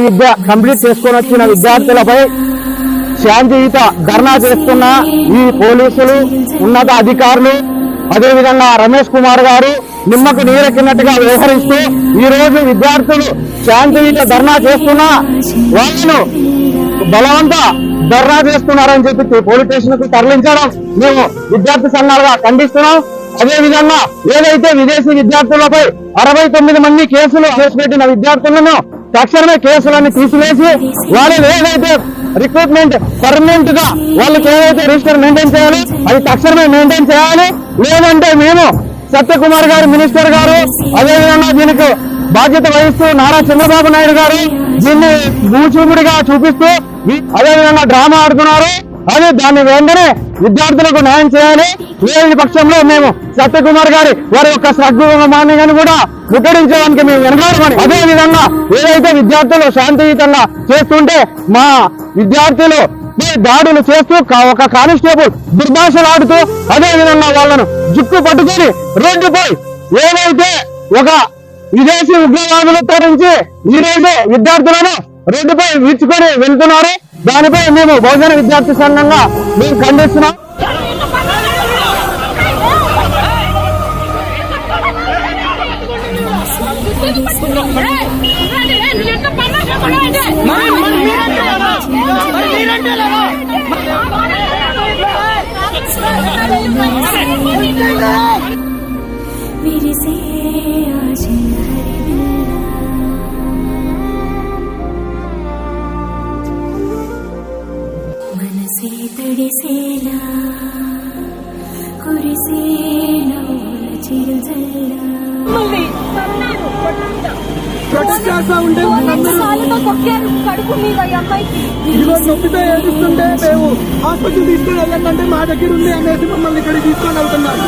విద్య complete చేసుకొని వచ్చిన విద్యార్థులపై శాంతియుత ధర్నా చేస్తున్న ఈ పోలీసులు ఉన్నత అధికారులు అదేవిధంగా రమేష్ కుమార్ గారు నిమ్మకు నీరెక్కినట్టుగా వ్యవహరిస్తూ ఈ రోజు విద్యార్థులు శాంతియుత ధర్నా చేస్తున్నా వాళ్ళను బలవంత ధర్నా చేస్తున్నారని చెప్పి పోలీస్ స్టేషన్కు తరలించడం మేము విద్యార్థి సంఘాలుగా ఖండిస్తున్నాం. అదే విధంగా ఏదైతే విదేశీ విద్యార్థులపై అరవై తొమ్మిది మంది కేసులు కేసు పెట్టిన విద్యార్థులను తక్షణమే కేసులన్నీ తీసివేసి వాళ్ళు ఏదైతే రిక్రూట్మెంట్ పర్మనెంట్గా వాళ్ళకి ఏదైతే రిజిస్టర్ మెయింటైన్ చేయాలి అది తక్షణమే మెయింటైన్ చేయాలి. లేదంటే మేము సత్యకుమార్ గారు మినిస్టర్ గారు అదేవిధంగా దీనికి బాధ్యత వహిస్తూ నారా చంద్రబాబు నాయుడు గారు దీన్ని భూచూపుడిగా చూపిస్తూ అదేవిధంగా డ్రామా ఆడుతున్నారు. అది దాని వెంటనే విద్యార్థులకు న్యాయం చేయాలి. లేని పక్షంలో మేము సత్యకుమార్ గారి వారి యొక్క సద్గుమాన్ని కూడా ముట్టడించడానికి మేము వెనకాడమని. అదే విధంగా ఏదైతే విద్యార్థులు శాంతియుతంగా చేస్తుంటే మా విద్యార్థులు దాడులు చేస్తూ ఒక కానిస్టేబుల్ దుర్భాషలాడుతూ అదే విధంగా వాళ్ళను జుట్టు పట్టుకొని రోడ్డుపై ఏదైతే ఒక విదేశీ ఉగ్రవాదులతో నుంచి ఈ రోజు విద్యార్థులను రోడ్డుపై వీడ్చుకొని వెళ్తున్నారు దానిపై మేము బహుజన విద్యార్థి సంఘంగా మేము ఖండిస్తున్నాం मेरे से తడిసేలా కురిసే నవ్వుల చిరుజల్లా మళ్ళీ తన్నారు ప్రొటెక్ట్ చేస్తా ఉండే కడుపు మీద ఈ తీసుకుని వెళ్ళండి మా దగ్గర ఉంది అనేసి మమ్మల్ని ఇక్కడ తీసుకొని వెళ్తున్నారు.